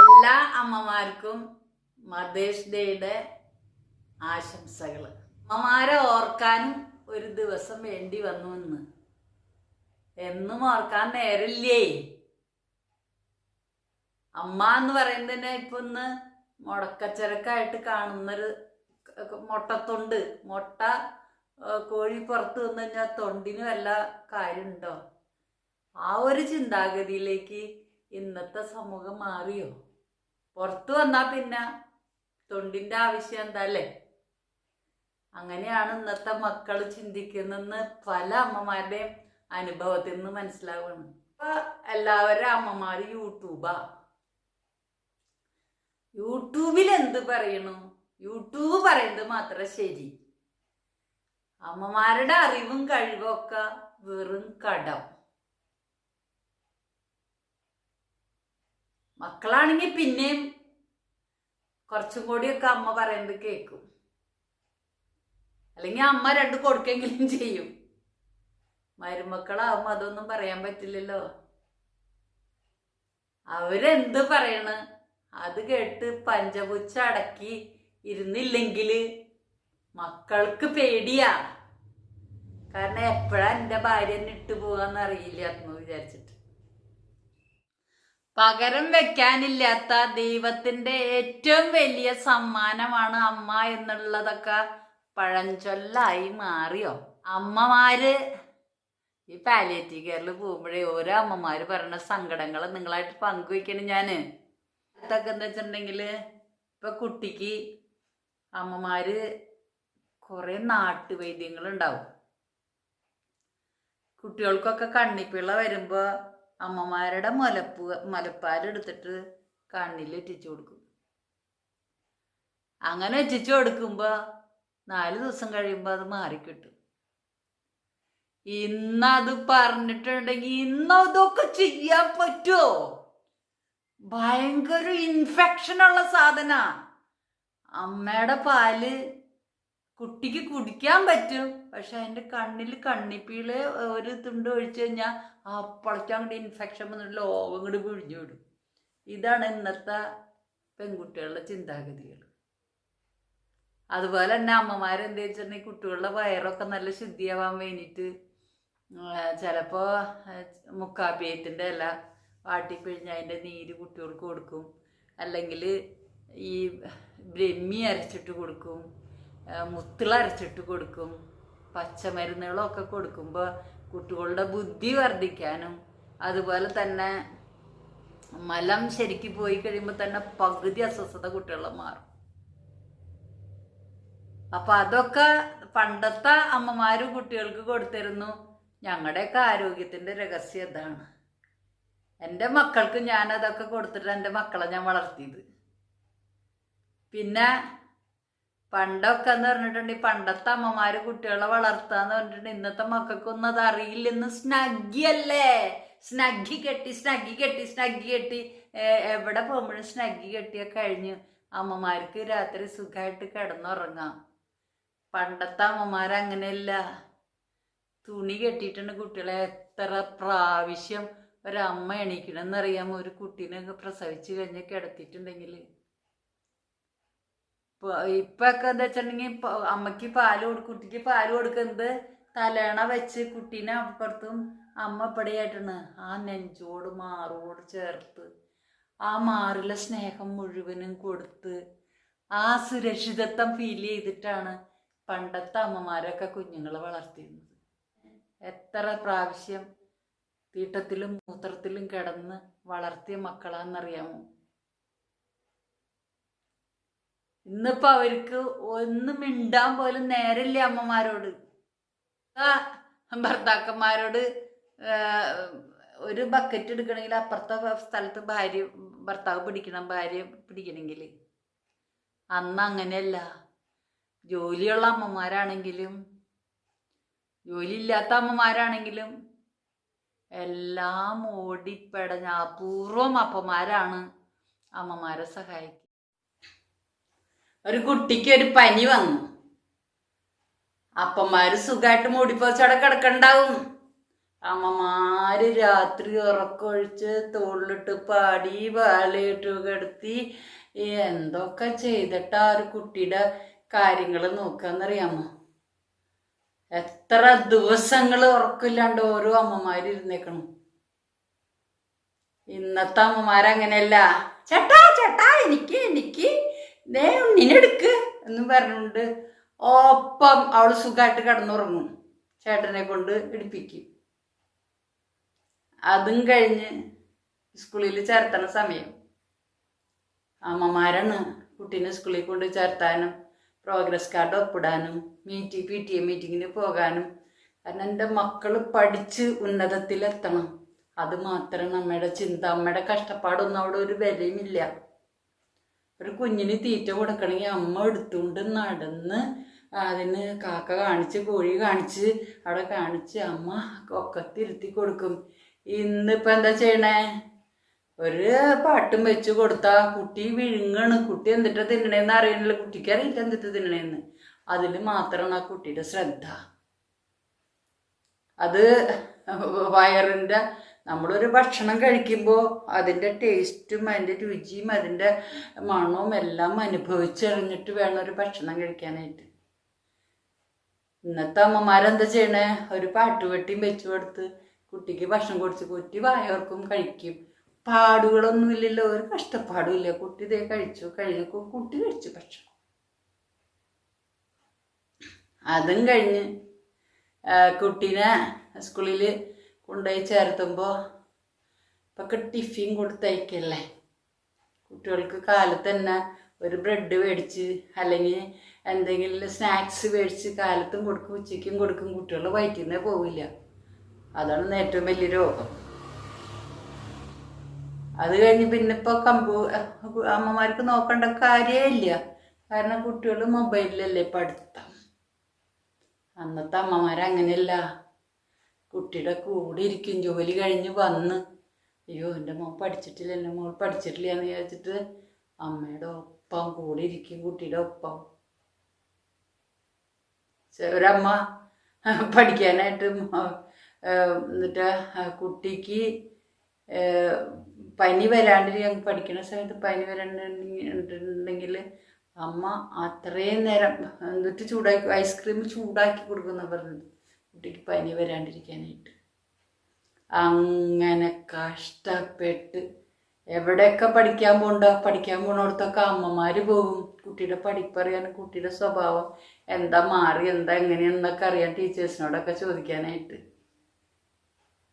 എല്ലാ അമ്മമാർക്കും മദേഴ്സ് ഡേയുടെ ആശംസകൾ അമ്മമാരെ ഓർക്കാനും ഒരു ദിവസം വേണ്ടി വന്നു എന്ന് എന്നും ഓർക്കാൻ നേരില്ലേ? അമ്മ എന്ന് പറയുന്നതിനെ ഇപ്പൊ ഒന്ന് മുടക്കച്ചരക്കായിട്ട് കാണുന്നൊരു മുട്ടത്തൊണ്ട് മുട്ട കോഴി പുറത്ത് വന്നു കഴിഞ്ഞാൽ തൊണ്ടിന് വല്ല കാര്യമുണ്ടോ? ആ ഒരു ചിന്താഗതിയിലേക്ക് ഇന്നത്തെ സമൂഹം മാറിയോ? പുറത്തു വന്നാൽ പിന്നെ തൊണ്ടിന്റെ ആവശ്യം എന്താ അല്ലേ? അങ്ങനെയാണ് ഇന്നത്തെ മക്കൾ ചിന്തിക്കുന്നതെന്ന് പല അമ്മമാരുടെയും അനുഭവത്തിൽ നിന്ന് മനസ്സിലാവുന്നു ഇപ്പൊ എല്ലാവരും അമ്മമാർ യൂട്യൂബാ. യൂട്യൂബിൽ എന്ത് പറയണു? യൂട്യൂബ് പറയുന്നത് മാത്രം ശരി. അമ്മമാരുടെ അറിവും കഴിവൊക്കെ വെറും കടം. മക്കളാണെങ്കിൽ പിന്നെയും കുറച്ചും കൂടിയൊക്കെ അമ്മ പറയുന്നത് കേൾക്കും. അല്ലെങ്കിൽ അമ്മ രണ്ട് കൊടുക്കെങ്കിലും ചെയ്യും. മരുമക്കളാവുമ്പോ അതൊന്നും പറയാൻ പറ്റില്ലല്ലോ. അവരെന്ത് പറയണ്? അത് കേട്ട് പഞ്ചപുച്ച അടക്കി ഇരുന്നില്ലെങ്കിൽ മക്കൾക്ക് പേടിയാ. കാരണം എപ്പോഴാ എന്റെ ഭാര്യ ഇട്ടു പോവാന്ന് അറിയില്ല എന്ന് വിചാരിച്ചിട്ട്. പകരം വെക്കാനില്ലാത്ത ദൈവത്തിന്റെ ഏറ്റവും വലിയ സമ്മാനമാണ് അമ്മ എന്നുള്ളതൊക്കെ പഴഞ്ചൊല്ലായി മാറിയോ? അമ്മമാര് ഈ പാലിയേറ്റീവ് കെയറിൽ പോകുമ്പോഴേ ഓരോ അമ്മമാര് പറയുന്ന സങ്കടങ്ങൾ നിങ്ങളായിട്ട് പങ്കുവയ്ക്കണം ഞാൻ. ഇതൊക്കെ എന്താ വെച്ചിട്ടുണ്ടെങ്കിൽ ഇപ്പൊ കുട്ടിക്ക് അമ്മമാര് കുറെ നാട്ടുവൈദ്യങ്ങൾ ഉണ്ടാവും കുട്ടികൾക്കൊക്കെ കണ്ണിപ്പിള്ള വരുമ്പോ അമ്മമാരുടെ മുലപ്പ് മുലപ്പാലെടുത്തിട്ട് കണ്ണിൽ എറ്റിച്ചു കൊടുക്കും. അങ്ങനെ എറ്റിച്ചു കൊടുക്കുമ്പോൾ നാല് ദിവസം കഴിയുമ്പോൾ അത് മാറിക്കിട്ടും. ഇന്നത് പറഞ്ഞിട്ടുണ്ടെങ്കിൽ ഇന്ന് അതൊക്കെ ചെയ്യാൻ പറ്റുമോ ഭയങ്കര ഇൻഫെക്ഷൻ ഉള്ള സാധന. അമ്മയുടെ പാൽ കുട്ടിക്ക് കുടിക്കാൻ പറ്റും. പക്ഷെ അതിന്റെ കണ്ണിൽ കണ്ണിപ്പീൾ ഒരു തുണ്ട് ഒഴിച്ചു കഴിഞ്ഞാൽ അപ്പളയ്ക്ക് അങ്ങോട്ട് ഇൻഫെക്ഷൻ വന്നിട്ട് ലോകം ഇങ്ങോട്ട് പിഴിഞ്ഞു വിടും. ഇതാണ് ഇന്നത്തെ പെൺകുട്ടികളുടെ ചിന്താഗതികൾ അതുപോലെ തന്നെ അമ്മമാരെന്താ വെച്ചിട്ടുണ്ടെങ്കിൽ കുട്ടികളുടെ വയറൊക്കെ നല്ല ശുദ്ധിയാവാൻ വേണ്ടിയിട്ട് ചിലപ്പോൾ മുക്കാപ്പിയത്തിന്റെ ഇല വാട്ടിപ്പിഴിഞ്ഞ് അതിന്റെ നീര് കുട്ടികൾക്ക് കൊടുക്കും. അല്ലെങ്കിൽ ഈ ബ്രഹ്മി അരച്ചിട്ട് കൊടുക്കും ആ, മുത്തിള അരച്ചിട്ട് കൊടുക്കും. പച്ചമരുന്നുകളൊക്കെ കൊടുക്കുമ്പോൾ കുട്ടികളുടെ ബുദ്ധി വർദ്ധിക്കാനും അതുപോലെ തന്നെ മലം ശരിക്ക് പോയി കഴിയുമ്പോൾ തന്നെ പകുതി അസ്വസ്ഥത കുട്ടികളെ മാറും. അപ്പൊ അതൊക്കെ പണ്ടത്തെ അമ്മമാരും കുട്ടികൾക്ക് കൊടുത്തിരുന്നു. ഞങ്ങളുടെയൊക്കെ ആരോഗ്യത്തിന്റെ രഹസ്യം ഇതാണ് എന്റെ മക്കൾക്ക് ഞാൻ അതൊക്കെ കൊടുത്തിട്ട് എന്റെ മക്കളെ ഞാൻ വളർത്തിയത്. പിന്നെ പണ്ടൊക്കെ എന്ന് പറഞ്ഞിട്ടുണ്ടെങ്കിൽ പണ്ടത്തെ അമ്മമാര് കുട്ടികളെ വളർത്താന്ന് പറഞ്ഞിട്ടുണ്ട്. ഇന്നത്തെ മക്കൾക്കൊന്നും അത് അറിയില്ലെന്ന്. സ്നഗ്ഗി അല്ലേ സ്നഗ്ഗി കെട്ടി സ്നഗ്ഗി കെട്ടി സ്നഗ്ഗി കെട്ടി. എവിടെ പോകുമ്പോഴും സ്നഗ്ഗി കെട്ടിയ കഴിഞ്ഞ് അമ്മമാർക്ക് രാത്രി സുഖമായിട്ട് കിടന്നുറങ്ങാം. പണ്ടത്തെ അമ്മമാർ അങ്ങനെയല്ല. തുണി കെട്ടിയിട്ടുണ്ട് കുട്ടികളെ. എത്ര പ്രാവശ്യം ഒരമ്മ എണീക്കണമെന്ന് അറിയാമോ ഒരു കുട്ടീനെ പ്രസവിച്ചു കഴിഞ്ഞ് കിടത്തിയിട്ടുണ്ടെങ്കിൽ ഇപ്പൊക്കെ എന്താ വെച്ചിട്ടുണ്ടെങ്കിൽ അമ്മയ്ക്ക് പാൽ കൊടുക്കും കുട്ടിക്ക് പാൽ കൊടുക്കുന്നത് തലേണ വെച്ച് കുട്ടീനെ അപ്പുറത്തും അമ്മ ഇപ്പടിയായിട്ടാണ് ആ നെഞ്ചോട് മാറോട് ചേർത്ത് ആ മാറിലെ സ്നേഹം മുഴുവനും കൊടുത്ത് ആ സുരക്ഷിതത്വം ഫീൽ ചെയ്തിട്ടാണ് പണ്ടത്തെ അമ്മമാരൊക്കെ കുഞ്ഞുങ്ങളെ വളർത്തിയിരുന്നത്. എത്ര പ്രാവശ്യം തീട്ടത്തിലും മൂത്രത്തിലും കിടന്ന് വളർത്തിയ മക്കളാന്നറിയാമോ ഇന്നിപ്പോ അവർക്ക് ഒന്നും മിണ്ടാൻ പോലും നേരമില്ല അമ്മമാരോട്. ഭർത്താക്കന്മാരോട് ഒരു ബക്കറ്റ് എടുക്കണമെങ്കിൽ അപ്പുറത്തെ സ്ഥലത്ത് ഭാര്യ ഭർത്താവ് പിടിക്കണം ഭാര്യ പിടിക്കണമെങ്കിൽ. അന്ന് അങ്ങനെയല്ല. ജോലിയുള്ള അമ്മമാരാണെങ്കിലും ജോലി ഇല്ലാത്ത അമ്മമാരാണെങ്കിലും എല്ലാം ഓടിപ്പെടഞ്ഞ അപൂർവം അപ്പന്മാരാണ് അമ്മമാരെ സഹായിക്കുക ഒരു കുട്ടിക്ക് ഒരു പനി വന്നു. അപ്പന്മാര് സുഖമായിട്ട് മൂടിപ്പോച്ചവിടെ കിടക്കണ്ടാവും. അമ്മമാര് രാത്രി ഉറക്കൊഴിച്ച് തോളിലിട്ട് പാടി പാലയിട്ട് കിടത്തി. എന്തൊക്കെ ചെയ്തിട്ടാ ഒരു കുട്ടിയുടെ കാര്യങ്ങൾ നോക്കാന്നറിയാമോ? എത്ര ദിവസങ്ങൾ ഉറക്കില്ലാണ്ട് ഓരോ അമ്മമാര് ഇരുന്നേക്കണം. ഇന്നത്തെ അമ്മമാരങ്ങനെയല്ല. ചേട്ടാ ചേട്ടാ എനിക്ക് എനിക്ക്. ദേ ഉണ്ണിനെടുക്ക് എന്ന് പറഞ്ഞുകൊണ്ട് ഒപ്പം അവൾ സുഖമായിട്ട് കിടന്നുറങ്ങും. ചേട്ടനെ കൊണ്ട് ഇടിപ്പിക്കും. അതും കഴിഞ്ഞ് സ്കൂളിൽ ചേർത്തണ സമയം. അമ്മമാരാണ് കുട്ടീനെ സ്കൂളിൽ കൊണ്ട് ചേർത്താനും പ്രോഗ്രസ് കാർഡ് ഒപ്പിടാനും മീറ്റി പി ടി എ മീറ്റിങ്ങിന് പോകാനും. കാരണം എന്റെ മക്കൾ പഠിച്ച് ഉന്നതത്തിലെത്തണം. അത് മാത്രം നമ്മുടെ ചിന്ത അമ്മയുടെ കഷ്ടപ്പാടൊന്നും അവിടെ ഒരു വിലയുമില്ല. ഒരു കുഞ്ഞിന് തീറ്റ കൊടുക്കണമെങ്കിൽ അമ്മ എടുത്തുകൊണ്ട് നടന്ന് അതിന് കാക്ക കാണിച്ച് കോഴി കാണിച്ച് അവിടെ കാണിച്ച് അമ്മ കൊക്കത്തിരുത്തി കൊടുക്കും. ഇന്നിപ്പോൾ എന്താ ചെയ്യണേ? ഒരു പാട്ടും വെച്ച് കൊടുത്താ കുട്ടി വിഴുങ്ങാണ്. കുട്ടി എന്തിട്ടാ തിന്നണേന്ന് അറിയണില്ല കുട്ടിക്ക് അറിയില്ല എന്തിട്ട് തിന്നണേന്ന്. അതിൽ മാത്രമാണ് ആ കുട്ടിയുടെ ശ്രദ്ധ. അത് വയറിന്റെ നമ്മളൊരു ഭക്ഷണം കഴിക്കുമ്പോൾ അതിന്റെ ടേസ്റ്റും അതിന്റെ രുചിയും അതിന്റെ മണവും എല്ലാം അനുഭവിച്ചറിഞ്ഞിട്ട് വേണം ഒരു ഭക്ഷണം കഴിക്കാനായിട്ട്. ഇന്നത്തെ അമ്മമാരെന്താ ചെയ്യണേ? ഒരു പാട്ടുപെട്ടിയും വെച്ചു കൊടുത്ത് കുട്ടിക്ക് ഭക്ഷണം കൊടുത്ത് കുട്ടി വായവർക്കും കഴിക്കും. പാടുകളൊന്നുമില്ലല്ലോ ഒരു കഷ്ടപ്പാടും ഇല്ല. കുട്ടി ഇതേ കഴിച്ചു കഴിഞ്ഞു കുട്ടി കഴിച്ചു ഭക്ഷണം. അതും കഴിഞ്ഞ് കുട്ടീനെ സ്കൂളിൽ കൊണ്ടുപോയി ചേർത്തുമ്പോൾ ഇപ്പൊക്കെ ടിഫിൻ കൊടുത്തയക്കല്ലേ? കുട്ടികൾക്ക് കാലത്ത് തന്നെ ഒരു ബ്രെഡ് മേടിച്ച് അല്ലെങ്കിൽ എന്തെങ്കിലും സ്നാക്സ് മേടിച്ച് കാലത്തും കൊടുക്കും ഉച്ചയ്ക്കും കൊടുക്കും കുട്ടികൾ വയറ്റിൽ നിന്നേ പോവില്ല. അതാണ് ഏറ്റവും വലിയ രോഗം. അത് കഴിഞ്ഞ് പിന്നെ ഇപ്പോൾ കമ്പൂ അമ്മമാർക്ക് നോക്കേണ്ട കാര്യമില്ല കാരണം കുട്ടികൾ മൊബൈലിലല്ലേ പഠിത്തം. അന്നത്തെ അമ്മമാരങ്ങനെയല്ല. കുട്ടിയുടെ കൂടെ ഇരിക്കും. ജോലി കഴിഞ്ഞ് വന്ന് അയ്യോ എന്റെ മോൾ പഠിച്ചിട്ടില്ല എന്റെ മോൾ പഠിച്ചിട്ടില്ല എന്ന് വിചാരിച്ചിട്ട് അമ്മയുടെ ഒപ്പം കൂടെ ഇരിക്കും കുട്ടിയുടെ ഒപ്പം. ഒരമ്മ പഠിക്കാനായിട്ട് എന്നിട്ട് കുട്ടിക്ക് പനി വരാണ്ടിരിക്കാൻ പഠിക്കുന്ന സമയത്ത് പനി വരാണ്ടിട്ടുണ്ടെങ്കിൽ അമ്മ അത്രയും നേരം എന്നിട്ട് ചൂടാക്കി ഐസ്ക്രീം ചൂടാക്കി കൊടുക്കുന്ന പറഞ്ഞത്. കുട്ടിക്ക് പനി വരാണ്ടിരിക്കാനായിട്ട്. അങ്ങനെ കഷ്ടപ്പെട്ട് എവിടെയൊക്കെ പഠിക്കാൻ പോണ്ട പഠിക്കാൻ പോണോടത്തൊക്കെ അമ്മമാര് പോകും കുട്ടിയുടെ പഠിപ്പറിയാൻ കുട്ടിയുടെ സ്വഭാവം എന്താ മാറി എന്താ എങ്ങനെയെന്നൊക്കെ അറിയാൻ ടീച്ചേഴ്സിനോടൊക്കെ ചോദിക്കാനായിട്ട്.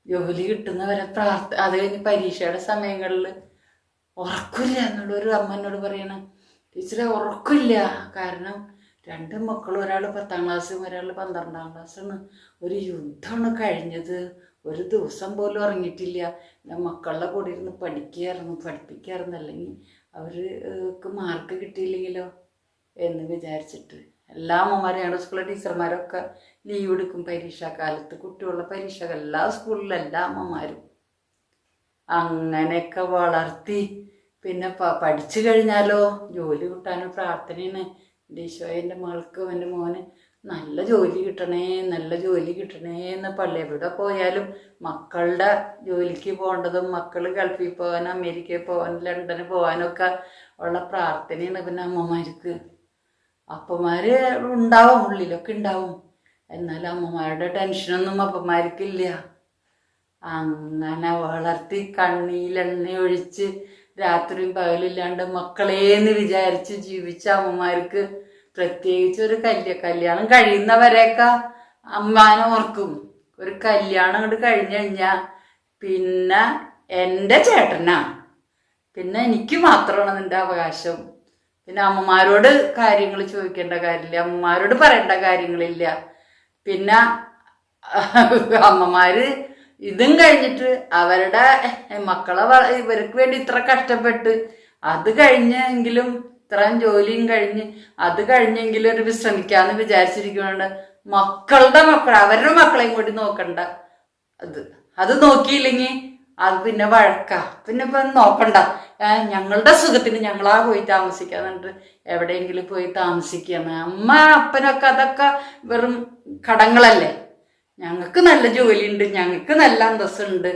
ജോലി കിട്ടുന്നവരെ പ്രാർത്ഥ അത് കഴിഞ്ഞ് പരീക്ഷയുടെ സമയങ്ങളിൽ ഉറക്കില്ല എന്നുള്ളൊരു അമ്മ എന്നോട് പറയണം ടീച്ചറെ ഉറക്കില്ല. കാരണം രണ്ട് മക്കളും ഒരാൾ പത്താം ക്ലാസ്സും ഒരാൾ പന്ത്രണ്ടാം ക്ലാസ്സാണ് ഒരു യുദ്ധമാണ് കഴിഞ്ഞത്. ഒരു ദിവസം പോലും ഇറങ്ങിയിട്ടില്ല എന്റെ മക്കളുടെ കൂടെ ഇരുന്ന് പഠിക്കുകയായിരുന്നു പഠിപ്പിക്കുകയായിരുന്നു അല്ലെങ്കിൽ അവർക്ക് മാർക്ക് കിട്ടിയില്ലെങ്കിലോ എന്ന് വിചാരിച്ചിട്ട്. എല്ലാ അമ്മമാരും ഞങ്ങളുടെ സ്കൂളിലെ ടീച്ചർമാരൊക്കെ ലീവ് എടുക്കും പരീക്ഷാക്കാലത്ത് കുട്ടികളുടെ പരീക്ഷ എല്ലാ സ്കൂളിലും എല്ലാ അമ്മമാരും. അങ്ങനെയൊക്കെ വളർത്തി. പിന്നെ പഠിച്ചു കഴിഞ്ഞാലോ ജോലി കിട്ടാനും പ്രാർത്ഥനയാണ്. ഈശോയെ എന്റെ മകൾക്കും എന്റെ മോന് നല്ല ജോലി കിട്ടണേ നല്ല ജോലി കിട്ടണേ എന്ന് പള്ളി എവിടെ പോയാലും മക്കളുടെ ജോലിക്ക് പോകേണ്ടതും മക്കൾ ഗൾഫിൽ പോകാൻ അമേരിക്കയിൽ പോകാൻ ലണ്ടനിൽ പോകാനൊക്കെ ഉള്ള പ്രാർത്ഥനയാണ് പിന്നെ അമ്മമാർക്ക്. അപ്പന്മാർ ഉണ്ടാവും ഉള്ളിലൊക്കെ ഉണ്ടാവും. എന്നാൽ അമ്മമാരുടെ ടെൻഷനൊന്നും അപ്പന്മാർക്കില്ല. അങ്ങനെ വളർത്തി കണ്ണീലെണ്ണ ഒഴിച്ച് രാത്രിയും പകലില്ലാണ്ട് മക്കളേന്ന് വിചാരിച്ച് ജീവിച്ച അമ്മമാർക്ക് പ്രത്യേകിച്ച് ഒരു കല്യ കല്യാണം കഴിയുന്നവരെയൊക്കെ അമ്മാനെ ഓർക്കും. ഒരു കല്യാണം അങ്ങോട്ട് കഴിഞ്ഞു കഴിഞ്ഞാൽ പിന്നെ എന്റെ ചേട്ടനാ. പിന്നെ എനിക്ക് മാത്രമാണ് നിന്റെ അവകാശം. പിന്നെ അമ്മമാരോട് കാര്യങ്ങൾ ചോദിക്കേണ്ട കാര്യമില്ല. അമ്മമാരോട് പറയേണ്ട കാര്യങ്ങളില്ല. പിന്നെ അമ്മമാര് ഇതും കഴിഞ്ഞിട്ട് അവരുടെ മക്കളെ ഇവർക്ക് വേണ്ടി ഇത്ര കഷ്ടപ്പെട്ട് അത് കഴിഞ്ഞെങ്കിലും ഇത്രയും ജോലിയും കഴിഞ്ഞ് അത് കഴിഞ്ഞെങ്കിലും ഒരു വിശ്രമിക്കാന്ന് വിചാരിച്ചിരിക്കുന്നുണ്ട്. മക്കളുടെ മക്കൾ അവരുടെ മക്കളെയും കൂടി നോക്കണ്ട. അത് അത് നോക്കിയില്ലെങ്കിൽ അത് പിന്നെ വഴക്ക. പിന്നെ ഇപ്പൊ നോക്കണ്ട. ഞങ്ങളുടെ സുഖത്തിന് ഞങ്ങളാ പോയി താമസിക്കാൻ എന്നിട്ട് എവിടെയെങ്കിലും പോയി താമസിക്കാന്ന് അമ്മ അപ്പനൊക്കെ അതൊക്കെ വെറും കടങ്ങളല്ലേ? ഞങ്ങൾക്ക് നല്ല ജോലിയുണ്ട് ഞങ്ങൾക്ക് നല്ല അന്തസ്സുണ്ട്.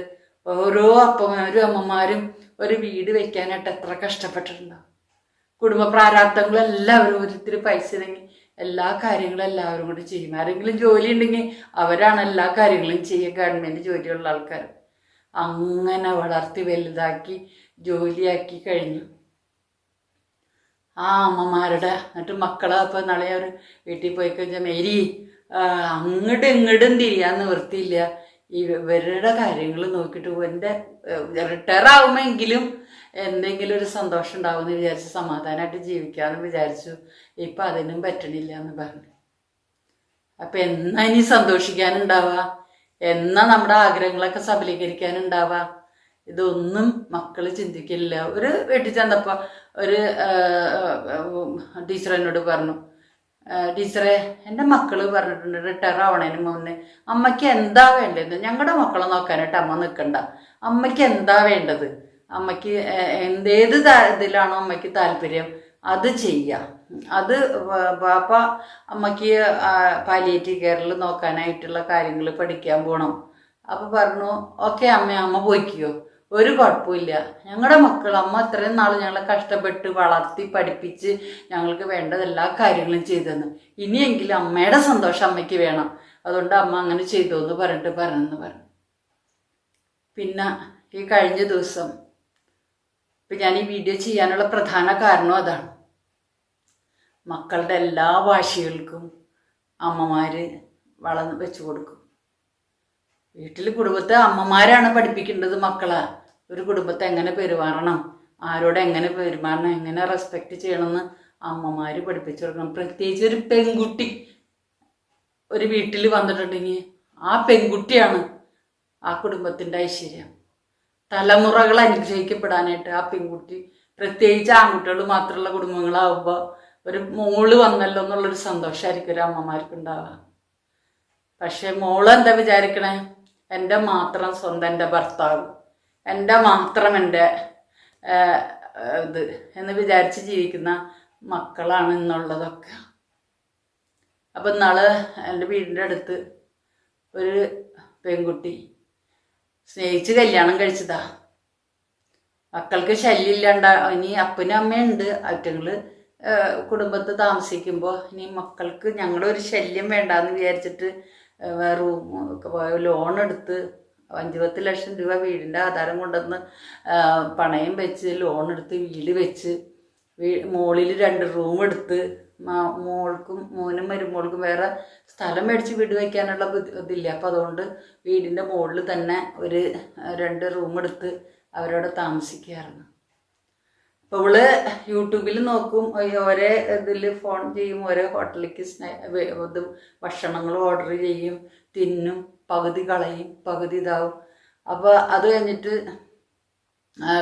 ഓരോ അപ്പമാരും അമ്മമാരും ഒരു വീട് വെക്കാനായിട്ട് എത്ര കഷ്ടപ്പെട്ടിട്ടുണ്ടാവും കുടുംബ പ്രാരാബ്ദങ്ങളും എല്ലാവരും ഒരിത്തിരി പൈസ ഇല്ലെങ്കിൽ എല്ലാ കാര്യങ്ങളും എല്ലാവരും കൂടി ചെയ്യും. ആരെങ്കിലും ജോലി ഉണ്ടെങ്കിൽ അവരാണ് എല്ലാ കാര്യങ്ങളും ചെയ്യുക ഗവൺമെന്റ് ജോലിയുള്ള ആൾക്കാർ അങ്ങനെ വളർത്തി വലുതാക്കി ജോലിയാക്കി കഴിഞ്ഞു. ആ അമ്മമാരുടെ എന്നിട്ട് മക്കളെ അപ്പോൾ നാളെ അവർ വീട്ടിൽ പോയി കഴിഞ്ഞാൽ മേരി അങ്ങോട്ടും ഇങ്ങോട്ടും തിരിയാൻ നിവൃത്തിയില്ല. ഇവരുടെ കാര്യങ്ങൾ നോക്കിയിട്ട് എന്റെ റിട്ടയർ ആവുമെങ്കിലും എന്തെങ്കിലും ഒരു സന്തോഷം ഉണ്ടാവുമെന്ന് വിചാരിച്ച് സമാധാനമായിട്ട് ജീവിക്കാമെന്ന് വിചാരിച്ചു. ഇപ്പം അതിനും പറ്റണില്ല എന്ന് പറഞ്ഞു. അപ്പം എന്നാ ഇനി സന്തോഷിക്കാനുണ്ടാവുക എന്നാ നമ്മുടെ ആഗ്രഹങ്ങളൊക്കെ സബലീകരിക്കാനുണ്ടാവുക ഇതൊന്നും മക്കൾ ചിന്തിക്കില്ല ഒരു വീട്ടിൽ ചെന്നപ്പോൾ ഒരു ടീച്ചർ എന്നോട് പറഞ്ഞു "ആ, ടീച്ചറെ എന്റെ മക്കൾ പറഞ്ഞിട്ടുണ്ട് റിട്ടയർ ആവണേന് മുന്നേ. അമ്മയ്ക്ക് എന്താ വേണ്ടത്? ഞങ്ങളുടെ മക്കളെ നോക്കാനായിട്ട് അമ്മ നിൽക്കണ്ട അമ്മയ്ക്ക് എന്താ വേണ്ടത്? അമ്മയ്ക്ക് എന്തേത് ഇതിലാണോ അമ്മയ്ക്ക് താല്പര്യം? അത് ചെയ്യാം. അത് പാപ്പ അമ്മയ്ക്ക് പാലിയേറ്റീവ് കെയറിൽ നോക്കാനായിട്ടുള്ള കാര്യങ്ങൾ പഠിക്കാൻ പോകണം അപ്പോൾ പറഞ്ഞു ഓക്കെ അമ്മ അമ്മ പോയിക്കോ. ഒരു കുഴപ്പമില്ല. ഞങ്ങളുടെ മക്കൾ അമ്മ അത്രയും നാൾ ഞങ്ങളെ കഷ്ടപ്പെട്ട് വളർത്തി പഠിപ്പിച്ച് ഞങ്ങൾക്ക് വേണ്ടത് എല്ലാ കാര്യങ്ങളും ചെയ്തു തന്നു. ഇനിയെങ്കിലും അമ്മയുടെ സന്തോഷം അമ്മയ്ക്ക് വേണം. അതുകൊണ്ട് അമ്മ അങ്ങനെ ചെയ്തു എന്ന് പറഞ്ഞിട്ട് പറഞ്ഞെന്ന് പറഞ്ഞു. പിന്നെ ഈ കഴിഞ്ഞ ദിവസം ഇപ്പം ഞാൻ ഈ വീഡിയോ ചെയ്യാനുള്ള പ്രധാന കാരണം അതാണ്. മക്കളുടെ എല്ലാ വാശികൾക്കും അമ്മമാർ വളർന്ന് വെച്ചു കൊടുക്കും. വീട്ടിൽ കുടുംബത്തെ അമ്മമാരാണ് പഠിപ്പിക്കേണ്ടത് മക്കളെ. ഒരു കുടുംബത്തെ എങ്ങനെ പെരുമാറണം? ആരോട് എങ്ങനെ പെരുമാറണം? എങ്ങനെ റെസ്പെക്റ്റ് ചെയ്യണമെന്ന് അമ്മമാർ പഠിപ്പിച്ചു കൊടുക്കണം. പ്രത്യേകിച്ച് ഒരു പെൺകുട്ടി ഒരു വീട്ടിൽ വന്നിട്ടുണ്ടെങ്കിൽ ആ പെൺകുട്ടിയാണ് ആ കുടുംബത്തിന്റെ ഐശ്വര്യം. തലമുറകൾ അനുഗ്രഹിക്കപ്പെടാനായിട്ട് ആ പെൺകുട്ടി പ്രത്യേകിച്ച് ആൺകുട്ടികൾ മാത്രമുള്ള കുടുംബങ്ങളാവുമ്പോൾ ഒരു മോൾ വന്നല്ലോ എന്നുള്ളൊരു സന്തോഷമായിരിക്കും ഒരു അമ്മമാർക്ക് ഉണ്ടാവുക. പക്ഷെ മോൾ എന്താ വിചാരിക്കണേ? എന്റെ മാത്രം സ്വന്തം എന്റെ ഭർത്താവ്. എന്റെ മാത്രം എന്റെ ഇത് എന്ന് വിചാരിച്ച് ജീവിക്കുന്ന മക്കളാണ് എന്നുള്ളതൊക്കെ അപ്പം ഇന്നാൾ എന്റെ വീടിന്റെ അടുത്ത് ഒരു പെൺകുട്ടി സ്നേഹിച്ച് കല്യാണം കഴിച്ചതാ. മക്കൾക്ക് ശല്യമില്ലാണ്ട ഇനി അപ്പനും അമ്മയുണ്ട് അവറ്റങ്ങൾ കുടുംബത്ത് താമസിക്കുമ്പോൾ ഇനി മക്കൾക്ക് ഞങ്ങളൊരു ശല്യം വേണ്ടാന്ന് വിചാരിച്ചിട്ട് റൂം ലോൺ എടുത്ത് അഞ്ച് പത്ത് ലക്ഷം രൂപ വീടിന്റെ ആധാരം കൊണ്ടുവന്ന് പണയം വെച്ച് ലോൺ എടുത്ത് വീട് വെച്ച് വീ മുകളിൽ രണ്ട് റൂം എടുത്ത് മോൾക്കും മോനും മരുമോൾക്കും വേറെ സ്ഥലം മേടിച്ച് വീട് വയ്ക്കാനുള്ള ഇതില്ല. അപ്പം അതുകൊണ്ട് വീടിന്റെ മുകളിൽ തന്നെ ഒരു രണ്ട് റൂം എടുത്ത് അവരവിടെ താമസിക്കുകയായിരുന്നു അപ്പോൾ ഇവൾ യൂട്യൂബിൽ നോക്കും ഓരോ ഇതിൽ ഫോൺ ചെയ്യും ഓരോ ഹോട്ടലിലേക്ക് സ്നേ ഭക്ഷണങ്ങൾ ഓർഡർ ചെയ്യും തിന്നും പകുതി കളയും പകുതി ഇതാവും. അപ്പോൾ അത് കഴിഞ്ഞിട്ട്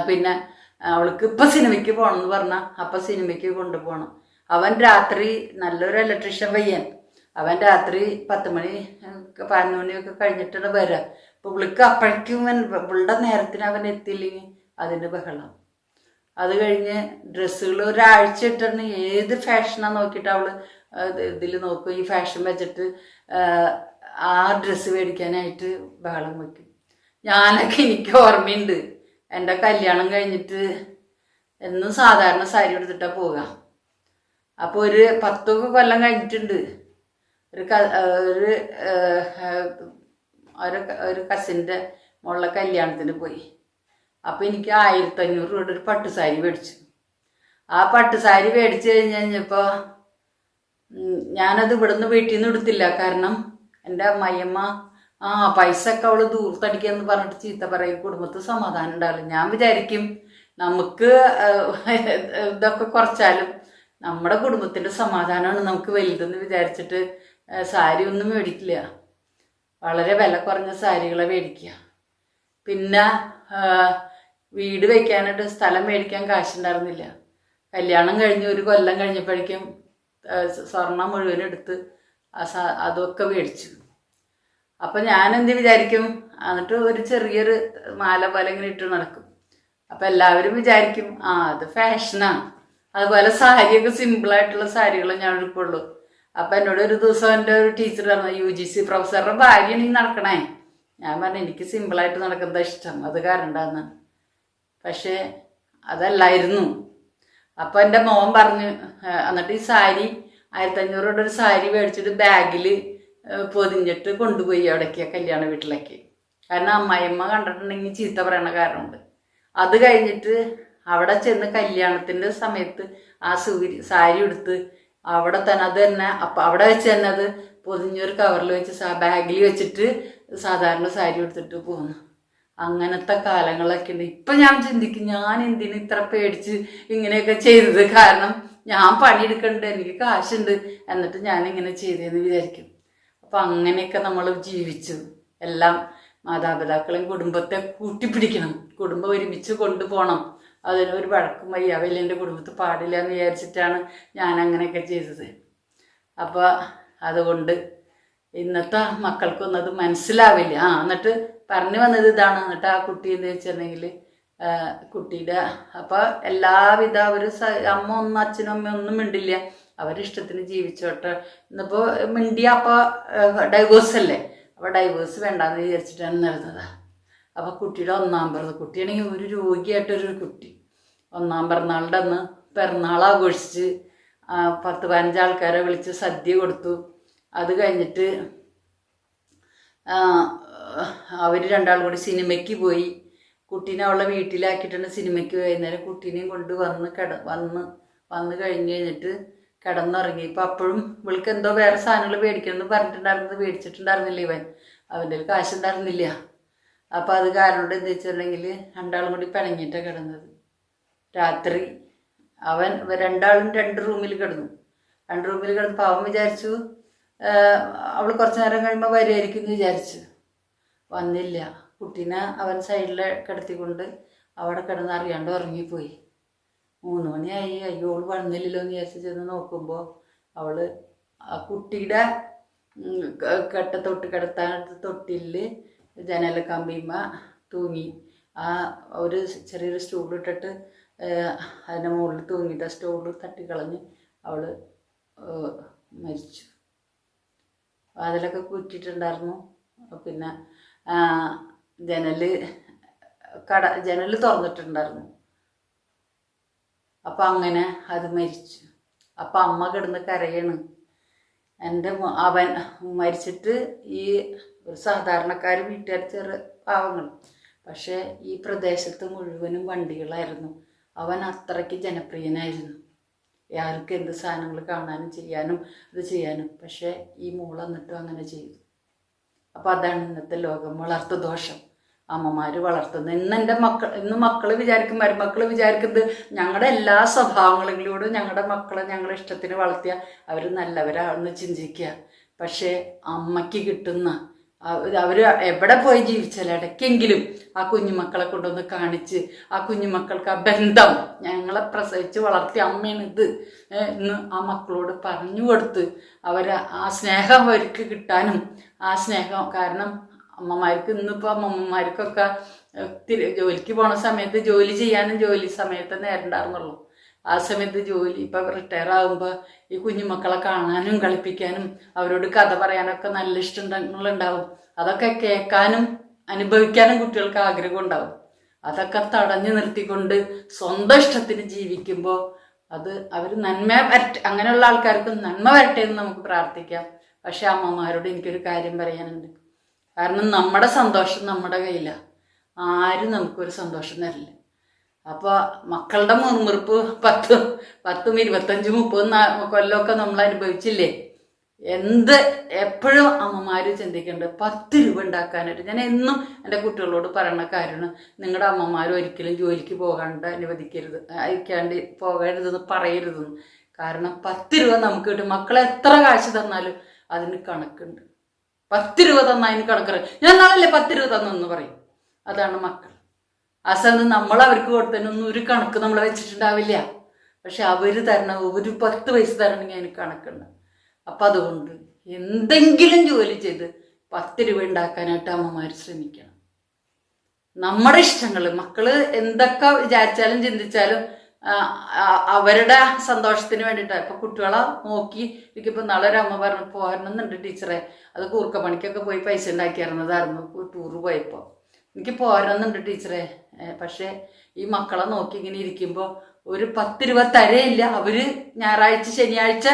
പിന്നെ അവൾക്ക് ഇപ്പം സിനിമയ്ക്ക് പോകണം എന്ന് പറഞ്ഞാൽ അപ്പം സിനിമയ്ക്ക് കൊണ്ടുപോകണം അവൻ രാത്രി നല്ലൊരു ഇലക്ട്രീഷ്യൻ പയ്യൻ. അവൻ രാത്രി പത്ത് മണി പതിനൊന്ന് മണിയൊക്കെ കഴിഞ്ഞിട്ടാണ് വരിക അപ്പോൾ വിളിക്ക് അപ്പോഴേക്കും അവൻ ഇവളുടെ നേരത്തിന് അവൻ എത്തിയില്ലെങ്കിൽ അതിന്റെ ബഹളം. അത് കഴിഞ്ഞ് ഡ്രസ്സുകൾ ഒരാഴ്ച ഇട്ടിട്ട് ഏത് ഫാഷനാണ് നോക്കിയിട്ട് അവൾ ഇതിൽ നോക്കും. ഈ ഫാഷൻ വെച്ചിട്ട് ആ, ഡ്രസ്സ് മേടിക്കാനായിട്ട് ബഹളം വെക്കും. ഞാനൊക്കെ എനിക്ക് ഓർമ്മയുണ്ട്. എന്റെ കല്യാണം കഴിഞ്ഞിട്ട് എന്നും സാധാരണ സാരി എടുത്തിട്ടാണ് പോവുക. അപ്പോൾ ഒരു പത്തൊക്കെ കൊല്ലം കഴിഞ്ഞിട്ടുണ്ട്. ഒരു ഒരു ഒരു കസിന്റെ മുകളിലെ കല്യാണത്തിന് പോയി. അപ്പോൾ എനിക്ക് ആയിരത്തി അഞ്ഞൂറ് രൂപയുടെ ഒരു പട്ടുസാരി മേടിച്ചു. ആ പട്ടുസാരി മേടിച്ചു കഴിഞ്ഞ് കഴിഞ്ഞപ്പോൾ ഞാനത് ഇവിടുന്ന് വീട്ടിൽ നിന്ന് എടുത്തില്ല. കാരണം എന്റെ അമ്മയമ്മ ആ പൈസ ഒക്കെ അവൾ ദൂർത്തടിക്കാന്ന് പറഞ്ഞിട്ട് ചീത്ത പറയും. കുടുംബത്തിൽ സമാധാനം ഉണ്ടാവില്ല. ഞാൻ വിചാരിക്കും നമുക്ക് ഇതൊക്കെ കുറച്ചാലും നമ്മുടെ കുടുംബത്തിന്റെ സമാധാനമാണ് നമുക്ക് വലുതെന്ന് വിചാരിച്ചിട്ട് സാരി ഒന്നും മേടിക്കില്ല. വളരെ വില കുറഞ്ഞ സാരികളെ മേടിക്കുക. പിന്നെ വീട് വയ്ക്കാനായിട്ട് സ്ഥലം മേടിക്കാൻ കാശുണ്ടായിരുന്നില്ല. കല്യാണം കഴിഞ്ഞ് ഒരു കൊല്ലം കഴിഞ്ഞപ്പോഴേക്കും സ്വർണം മുഴുവൻ എടുത്ത് അതൊക്കെ മേടിച്ചു. അപ്പം ഞാൻ എന്ത് വിചാരിക്കും? എന്നിട്ട് ഒരു ചെറിയൊരു മാല പോലെ ഇങ്ങനെ ഇട്ട് നടക്കും. അപ്പം എല്ലാവരും വിചാരിക്കും ആ അത് ഫാഷനാണ് അതുപോലെ സാരിയൊക്കെ സിമ്പിളായിട്ടുള്ള സാരികളും ഞാൻ എടുക്കുള്ളൂ അപ്പം എന്നോട് ഒരു ദിവസം എന്റെ ഒരു ടീച്ചർ പറഞ്ഞു യു ജി സി പ്രൊഫസറുടെ ഭാര്യയാണ് ഈ നടക്കണേ. ഞാൻ പറഞ്ഞു എനിക്ക് സിമ്പിളായിട്ട് നടക്കുന്നത് ഇഷ്ടം. അത് കാരണം പക്ഷേ അതല്ലായിരുന്നു. അപ്പൊ എന്റെ മോൻ പറഞ്ഞു "ആ, എന്നിട്ട് ഈ സാരി ആയിരത്തി രൂപയുടെ ഒരു സാരി മേടിച്ചിട്ട് ബാഗിൽ പൊതിഞ്ഞിട്ട് കൊണ്ടുപോയി അവിടേക്ക് കല്യാണ വീട്ടിലേക്ക്. കാരണം അമ്മായിയമ്മ കണ്ടിട്ടുണ്ടെങ്കിൽ ചീത്ത പറയണ കാരണമുണ്ട്. അത് കഴിഞ്ഞിട്ട് അവിടെ ചെന്ന് കല്യാണത്തിന്റെ സമയത്ത് ആ സൂര്യ സാരി എടുത്ത് അവിടെ തന്നെ അത് തന്നെ അപ്പം അവിടെ വെച്ച് തന്നെ അത് പൊതിഞ്ഞൊരു കവറിൽ വെച്ച് ബാഗിൽ വെച്ചിട്ട് സാധാരണ സാരി എടുത്തിട്ട് പോന്നു. അങ്ങനത്തെ കാലങ്ങളൊക്കെ ഉണ്ട്. ഇപ്പം ഞാൻ ചിന്തിക്കും ഞാൻ എന്തിനു ഇത്ര പേടിച്ച് ഇങ്ങനെയൊക്കെ ചെയ്തത്? കാരണം ഞാൻ പണിയെടുക്കണ്ട് എനിക്ക് കാശുണ്ട് എന്നിട്ട് ഞാൻ ഇങ്ങനെ ചെയ്തതെന്ന് വിചാരിക്കും. അപ്പം അങ്ങനെയൊക്കെ നമ്മൾ ജീവിച്ചു. എല്ലാം മാതാപിതാക്കളെയും കുടുംബത്തെ കൂട്ടിപ്പിടിക്കണം. കുടുംബം ഒരുമിച്ച് കൊണ്ടുപോകണം. അതിനൊരു വഴക്കും വയ്യ. വലിയ എന്റെ കുടുംബത്തിൽ പാടില്ല എന്ന് വിചാരിച്ചിട്ടാണ് ഞാൻ അങ്ങനെയൊക്കെ ചെയ്തത്. അപ്പോൾ അതുകൊണ്ട് ഇന്നത്തെ മക്കൾക്കൊന്നും അത് മനസ്സിലാവില്ല. ആ എന്നിട്ട് പറഞ്ഞു വന്നത് ഇതാണ്. എന്നിട്ട് ആ കുട്ടി എന്ന് വെച്ചിട്ടുണ്ടെങ്കിൽ കുട്ടിയുടെ അപ്പോൾ എല്ലാവിധ സ- അമ്മ ഒന്നും അച്ഛനും അമ്മയും ഒന്നും മിണ്ടില്ല. അവരിഷ്ടത്തിന് ജീവിച്ചോട്ടെ. ഇന്നിപ്പോൾ മിണ്ടിയ അപ്പോൾ ഡൈവേഴ്സ് അല്ലേ? അപ്പോൾ ഡൈവേഴ്സ് വേണ്ടാന്ന് വിചാരിച്ചിട്ടാണ് നടന്നത്. അപ്പോൾ കുട്ടിയുടെ ഒന്നാം പിറന്ന് കുട്ടിയാണെങ്കിൽ ഒരു രോഗിയായിട്ടൊരു കുട്ടി. ഒന്നാം പിറന്നാളുടെ അന്ന് പിറന്നാൾ ആഘോഷിച്ച് പത്ത് പതിനഞ്ച് ആൾക്കാരെ വിളിച്ച് സദ്യ കൊടുത്തു. അത് കഴിഞ്ഞിട്ട് അവർ രണ്ടാളും കൂടി സിനിമയ്ക്ക് പോയി. കുട്ടീനെ അവളെ വീട്ടിലാക്കിയിട്ടാണ് സിനിമയ്ക്ക് വൈകുന്നേരം കുട്ടീനെയും കൊണ്ട് വന്ന് കിട വന്ന് വന്ന് കഴിഞ്ഞ് കഴിഞ്ഞിട്ട് കിടന്നുറങ്ങി. ഇപ്പം അപ്പോഴും ഇവൾക്ക് എന്തോ വേറെ സാധനങ്ങൾ മേടിക്കണമെന്ന് പറഞ്ഞിട്ടുണ്ടായിരുന്നത് മേടിച്ചിട്ടുണ്ടായിരുന്നില്ല ഇവൻ. അവന്റെ കാശ് കാശുണ്ടായിരുന്നില്ല. അപ്പം അത് കാരണം എന്താ വെച്ചിട്ടുണ്ടെങ്കിൽ രണ്ടാളും കൂടി പിണങ്ങിയിട്ടാണ് കിടന്നത്. രാത്രി അവൻ രണ്ടാളും രണ്ട് റൂമിൽ കിടന്നു. രണ്ട് റൂമിൽ കിടന്നപ്പോൾ അവൻ വിചാരിച്ചു അവൾ കുറച്ച് നേരം കഴിയുമ്പോൾ വരുമായിരിക്കും എന്ന് വിചാരിച്ചു. വന്നില്ല. കുട്ടീനെ അവൻ സൈഡിൽ കിടത്തിക്കൊണ്ട് അവിടെ കിടന്ന് അറിയാണ്ട് ഉറങ്ങിപ്പോയി. മൂന്ന് മണിയായി. അയ്യോ അവൾ വന്നില്ലല്ലോ എന്ന് വിചാരിച്ച് ചെന്ന് നോക്കുമ്പോൾ അവൾ ആ കുട്ടിയുടെ കെട്ട തൊട്ട് കിടത്താൻ തൊട്ടിൽ ജനല കമ്പിമ്മ തൂങ്ങി. ആ ഒരു ചെറിയൊരു ഏഹ്, അതിന്റെ മുകളിൽ തൂങ്ങിയിട്ട് ആ സ്റ്റൂൾ തട്ടിക്കളഞ്ഞ് അവൾ മരിച്ചു. വാതിലൊക്കെ കുറ്റിയിട്ടുണ്ടായിരുന്നു. പിന്നെ ജനൽ കട ജനൽ തുറന്നിട്ടുണ്ടായിരുന്നു. അപ്പം അങ്ങനെ അത് മരിച്ചു. അപ്പം അമ്മ കിടന്ന് കരയാണ്. എന്റെ അവൻ മരിച്ചിട്ട് ഈ ഒരു സാധാരണക്കാർ വീട്ടുകാർ ചെറു പാവങ്ങൾ. പക്ഷേ ഈ പ്രദേശത്ത് മുഴുവനും വണ്ടികളായിരുന്നു. അവൻ അത്രയ്ക്ക് ജനപ്രിയനായിരുന്നു. ആർക്കും എന്ത് സാധനങ്ങൾ കാണാനും ചെയ്യാനും ഇത് ചെയ്യാനും. പക്ഷേ ഈ മോൾ എന്നിട്ടും അങ്ങനെ ചെയ്തു. അപ്പോൾ അതാണ് ഇന്നത്തെ ലോകം വളർത്തു ദോഷം. അമ്മമാർ വളർത്തുന്നത്. ഇന്ന് എന്റെ മക്കൾ ഇന്ന് മക്കൾ വിചാരിക്കും മരുമക്കൾ വിചാരിക്കുന്നത് ഞങ്ങളുടെ എല്ലാ സ്വഭാവങ്ങളിലൂടെ ഞങ്ങളുടെ മക്കളെ ഞങ്ങളുടെ ഇഷ്ടത്തിന് വളർത്തിയ അവർ നല്ലവരാണെന്ന് ചിന്തിക്കുക. പക്ഷേ അമ്മയ്ക്ക് കിട്ടുന്ന അവർ എവിടെ പോയി ജീവിച്ചാലും ഇടയ്ക്കെങ്കിലും ആ കുഞ്ഞുമക്കളെ കൊണ്ടൊന്ന് കാണിച്ച് ആ കുഞ്ഞുമക്കൾക്ക് ആ ബന്ധം ഞങ്ങളെ പ്രസവിച്ച് വളർത്തിയ അമ്മയാണ് ഇത്. എന്ന് ആ മക്കളോട് പറഞ്ഞു കൊടുത്ത് അവർ ആ സ്നേഹം അവർക്ക് കിട്ടാനും ആ സ്നേഹം. കാരണം അമ്മമാർക്ക് ഇന്നിപ്പോൾ അമ്മമാർക്കൊക്കെ ഒത്തിരി ജോലിക്ക് പോണ സമയത്ത് ജോലി ചെയ്യാനും ജോലി സമയത്ത് നേരണ്ടായിരുന്നുള്ളൂ ആ സമയത്ത് ജോലി ഇപ്പം റിട്ടയർ ആകുമ്പോൾ ഈ കുഞ്ഞുമക്കളെ കാണാനും കളിപ്പിക്കാനും അവരോട് കഥ പറയാനൊക്കെ നല്ല ഇഷ്ടങ്ങളുണ്ടാവും അതൊക്കെ കേൾക്കാനും അനുഭവിക്കാനും കുട്ടികൾക്ക് ആഗ്രഹം ഉണ്ടാവും അതൊക്കെ തടഞ്ഞു നിർത്തിക്കൊണ്ട് സ്വന്തം ഇഷ്ടത്തിന് ജീവിക്കുമ്പോൾ അത് അവർ നന്മ വരട്ടെ അങ്ങനെയുള്ള ആൾക്കാർക്ക് നന്മ വരട്ടെ എന്ന് നമുക്ക് പ്രാർത്ഥിക്കാം. പക്ഷെ അമ്മമാരോട് എനിക്കൊരു കാര്യം പറയാനുണ്ട്. കാരണം നമ്മുടെ സന്തോഷം നമ്മുടെ കയ്യിലാണ് ആരും നമുക്കൊരു സന്തോഷം തരില്ല. അപ്പോൾ മക്കളുടെ മുറുമുറുപ്പ് പത്ത് പത്തും ഇരുപത്തഞ്ചും മുപ്പതും കൊല്ലമൊക്കെ നമ്മൾ അനുഭവിച്ചില്ലേ? എന്ത് എപ്പോഴും അമ്മമാർ ചിന്തിക്കേണ്ടത് പത്ത് രൂപ ഉണ്ടാക്കാനായിട്ട്. ഞാൻ എന്നും എന്റെ കുട്ടികളോട് പറയുന്ന കാര്യമാണ് നിങ്ങളുടെ അമ്മമാർ ഒരിക്കലും ജോലിക്ക് പോകാണ്ട് അനുവദിക്കരുത് അയക്കാണ്ട് പോകരുതെന്ന് പറയരുതെന്ന്. കാരണം പത്ത് രൂപ നമുക്ക് കിട്ടും. മക്കളെ എത്ര കാശ് തന്നാലും അതിന് കണക്കുണ്ട്. പത്ത് രൂപ തന്ന അതിന് കണക്കറിയാം ഞാൻ നാളല്ലേ പത്ത് രൂപ തന്നെന്ന് പറയും. അതാണ് മക്കൾ. ആ സമയത്ത് നമ്മൾ അവർക്ക് കൊടുത്തതിനൊന്നും ഒരു കണക്ക് നമ്മൾ വെച്ചിട്ടുണ്ടാവില്ല. പക്ഷെ അവർ തരണ ഒരു പത്ത് പൈസ തരണമെങ്കിൽ അതിന് കണക്കുണ്ട്. അപ്പം അതുകൊണ്ട് എന്തെങ്കിലും ജോലി ചെയ്ത് പത്ത് രൂപ ഉണ്ടാക്കാനായിട്ട് അമ്മമാർ ശ്രമിക്കണം. നമ്മുടെ ഇഷ്ടങ്ങൾ മക്കൾ എന്തൊക്കെ വിചാരിച്ചാലും ചിന്തിച്ചാലും അവരുടെ സന്തോഷത്തിന് വേണ്ടിയിട്ട്. ഇപ്പൊ കുട്ടികളെ നോക്കി എനിക്കിപ്പോ നാളെ ഒരു അമ്മ പറഞ്ഞു പോരണമെന്നുണ്ട് ടീച്ചറെ. അത് കൂർക്ക പണിക്കൊക്കെ പോയി പൈസ ഉണ്ടാക്കിയിരുന്നതായിരുന്നു. ടൂറ് പോയപ്പോ. എനിക്ക് പോരണമെന്നുണ്ട് ടീച്ചറെ. പക്ഷെ ഈ മക്കളെ നോക്കി ഇങ്ങനെ ഇരിക്കുമ്പോൾ ഒരു പത്ത് രൂപ തരയില്ല അവർ ഞായറാഴ്ച ശനിയാഴ്ച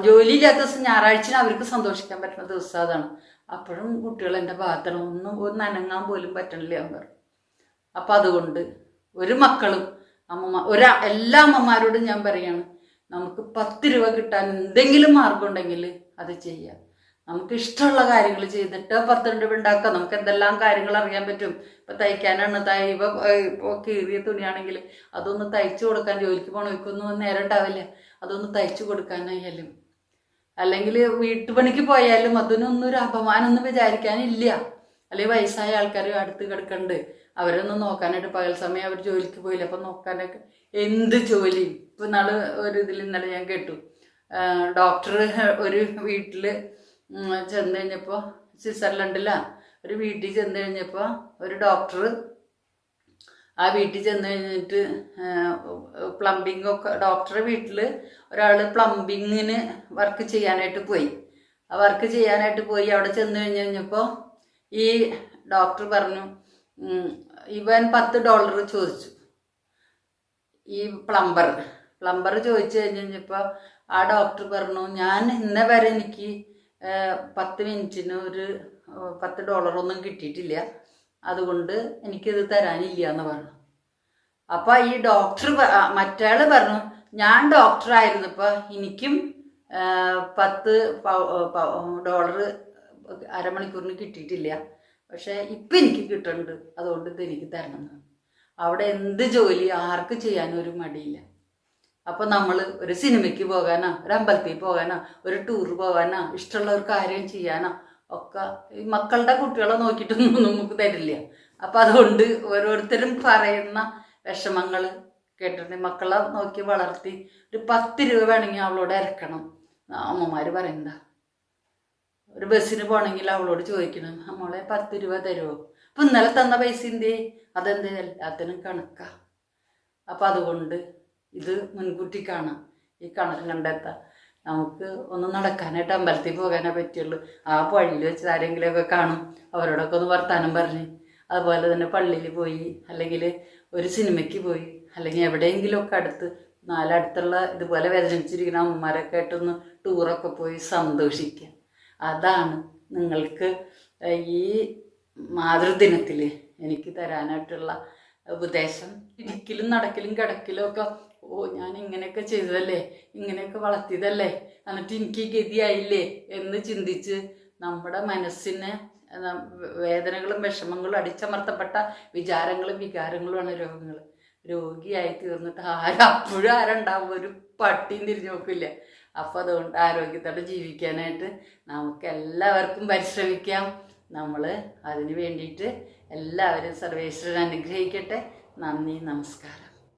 ജോലിയില്ലാത്ത ദിവസം ഞായറാഴ്ച അവർക്ക് സന്തോഷിക്കാൻ പറ്റുന്ന ദിവസം അതാണ്. അപ്പോഴും കുട്ടികൾ എന്റെ ഭാഗത്താണ്. ഒന്നും ഒന്ന് അനങ്ങാൻ പോലും പറ്റണില്ല അവർ അപ്പം അതുകൊണ്ട് ഒരു മക്കളും അമ്മമ്മ ഒരാ എല്ലാ അമ്മമാരോടും ഞാൻ പറയാണ് നമുക്ക് പത്ത് രൂപ കിട്ടാൻ എന്തെങ്കിലും മാർഗം ഉണ്ടെങ്കിൽ അത് ചെയ്യാം. നമുക്ക് ഇഷ്ടമുള്ള കാര്യങ്ങൾ ചെയ്തിട്ട് പത്ത് രൂപ ഉണ്ടാക്കാം. നമുക്ക് എന്തെല്ലാം കാര്യങ്ങൾ അറിയാൻ പറ്റും. ഇപ്പൊ തയ്ക്കാനാണ് തൈ ഇപ്പൊ കീറിയ തുണിയാണെങ്കിൽ അതൊന്ന് തയ്ച്ചു കൊടുക്കാൻ ജോലിക്ക് പോണവർക്കൊന്നും നേരം ഉണ്ടാവില്ല. അതൊന്ന് തയ്ച്ചു കൊടുക്കാനായാലും. അല്ലെങ്കിൽ വീട്ടുപണിക്ക് പോയാലും അതിനൊന്നും ഒരു അപമാനം ഒന്നും വിചാരിക്കാനില്ല. അല്ലെങ്കിൽ വയസ്സായ ആൾക്കാർ അടുത്ത് കിടക്കണ്ട്. അവരൊന്നും നോക്കാനായിട്ട് പകൽ സമയം അവർ ജോലിക്ക് പോയില്ല. അപ്പം നോക്കാനൊക്കെ എന്ത് ജോലി? ഇപ്പം നാളെ ഒരു ഇതിൽ ഇന്നലെ ഞാൻ കേട്ടു. ഡോക്ടർ ഒരു വീട്ടിൽ ചെന്ന് കഴിഞ്ഞപ്പോൾ സ്വിറ്റ്സർലൻഡിലാ. ഒരു വീട്ടിൽ ചെന്ന് കഴിഞ്ഞപ്പോൾ ഒരു ഡോക്ടർ ആ വീട്ടിൽ ചെന്ന് കഴിഞ്ഞിട്ട് പ്ലംബിംഗ് ഒക്കെ ഡോക്ടറെ വീട്ടിൽ ഒരാൾ പ്ലംബിങ്ങിന് വർക്ക് ചെയ്യാനായിട്ട് പോയി. ആ വർക്ക് ചെയ്യാനായിട്ട് പോയി. അവിടെ ചെന്ന് കഴിഞ്ഞ് കഴിഞ്ഞപ്പോൾ ഈ ഡോക്ടർ പറഞ്ഞു ഇവൻ പത്ത് ഡോളർ ചോദിച്ചു. ഈ പ്ലംബർ പ്ലംബർ ചോദിച്ചു കഴിഞ്ഞ് കഴിഞ്ഞപ്പോൾ ആ ഡോക്ടർ പറഞ്ഞു ഞാൻ ഇന്ന വരെ എനിക്ക് പത്ത് മിനിറ്റിന് ഒരു പത്ത് ഡോളറൊന്നും കിട്ടിയിട്ടില്ല. അതുകൊണ്ട് എനിക്കിത് തരാനില്ല എന്ന് പറഞ്ഞു. അപ്പോൾ ഈ ഡോക്ടർ മറ്റയാൾ പറഞ്ഞു ഞാൻ ഡോക്ടർ ആയിരുന്നപ്പോ എനിക്കും പത്ത് ഡോളർ അരമണിക്കൂറിന് കിട്ടിയിട്ടില്ല. പക്ഷെ ഇപ്പൊ എനിക്ക് കിട്ടുന്നുണ്ട് അതുകൊണ്ട് ഇത് എനിക്ക് തരണം എന്ന്. അവിടെ എന്ത് ജോലി ആർക്ക് ചെയ്യാനും ഒരു മടിയില്ല. അപ്പൊ നമ്മൾ ഒരു സിനിമയ്ക്ക് പോകാനോ ഒരു അമ്പലത്തിൽ പോകാനോ ഒരു ടൂർ പോകാനോ ഇഷ്ടമുള്ള ഒരു കാര്യം ചെയ്യാനോ ഒക്കെ ഈ മക്കളുടെ കുട്ടികളെ നോക്കിയിട്ടൊന്നും നമുക്ക് തരില്ല. അപ്പൊ അതുകൊണ്ട് ഓരോരുത്തരും പറയുന്ന വിഷമങ്ങൾ കേട്ടിട്ട് മക്കളെ നോക്കി വളർത്തി ഒരു പത്ത് രൂപ വേണമെങ്കിൽ അവളോട് ഇറക്കണം അമ്മമാർ പറയുന്നതാ. ഒരു ബസ്സിന് പോകണമെങ്കിൽ അവളോട് ചോദിക്കണം നമ്മളെ പത്ത് രൂപ തരുമോ അപ്പൊ ഇന്നലെ തന്ന പൈസ എന്തേ അതെന്തേ? എല്ലാത്തിനും കണക്കാ. അപ്പൊ അതുകൊണ്ട് ഇത് മുൻകൂട്ടി കാണാം ഈ കണക്ക് കണ്ടെത്താം. നമുക്ക് ഒന്ന് നടക്കാനായിട്ട് അമ്പലത്തിൽ പോകാനേ പറ്റുള്ളൂ. ആ പള്ളിയിൽ വെച്ച് ആരെങ്കിലുമൊക്കെ കാണും അവരോടൊക്കെ ഒന്ന് വർത്താനം പറഞ്ഞ്. അതുപോലെ തന്നെ പള്ളിയിൽ പോയി അല്ലെങ്കിൽ ഒരു സിനിമയ്ക്ക് പോയി അല്ലെങ്കിൽ എവിടെയെങ്കിലുമൊക്കെ അടുത്ത് നാലടുത്തുള്ള ഇതുപോലെ വേദനിച്ചിരിക്കുന്ന അമ്മമാരൊക്കെ ആയിട്ടൊന്ന് ടൂറൊക്കെ പോയി സന്തോഷിക്കുക അതാണ് നിങ്ങൾക്ക് ഈ മാതൃദിനത്തിൽ എനിക്ക് തരാനായിട്ടുള്ള ഉപദേശം. ഇരിക്കലും നടക്കലും കിടക്കലും ഒക്കെ ഓ ഞാൻ ഇങ്ങനെയൊക്കെ ചെയ്തതല്ലേ ഇങ്ങനെയൊക്കെ വളർത്തിയതല്ലേ എന്നിട്ട് എനിക്ക് ഗതിയായില്ലേ എന്ന് ചിന്തിച്ച് നമ്മുടെ മനസ്സിനെ വേദനകളും വിഷമങ്ങളും അടിച്ചമർത്തപ്പെട്ട വിചാരങ്ങളും വികാരങ്ങളുമാണ് രോഗങ്ങൾ രോഗിയായി തീർന്നിട്ട് ആരും അപ്പോഴും ആരുണ്ടാവും? ഒരു പട്ടിയും തിരിഞ്ഞു നോക്കില്ല. അപ്പോൾ അതുകൊണ്ട് ആരോഗ്യത്തോടെ ജീവിക്കാനായിട്ട് നമുക്ക് എല്ലാവർക്കും പരിശ്രമിക്കാം. നമ്മൾ അതിന് വേണ്ടിയിട്ട് എല്ലാവരും സർവേശ്വരൻ അനുഗ്രഹിക്കട്ടെ. നന്ദി നമസ്കാരം.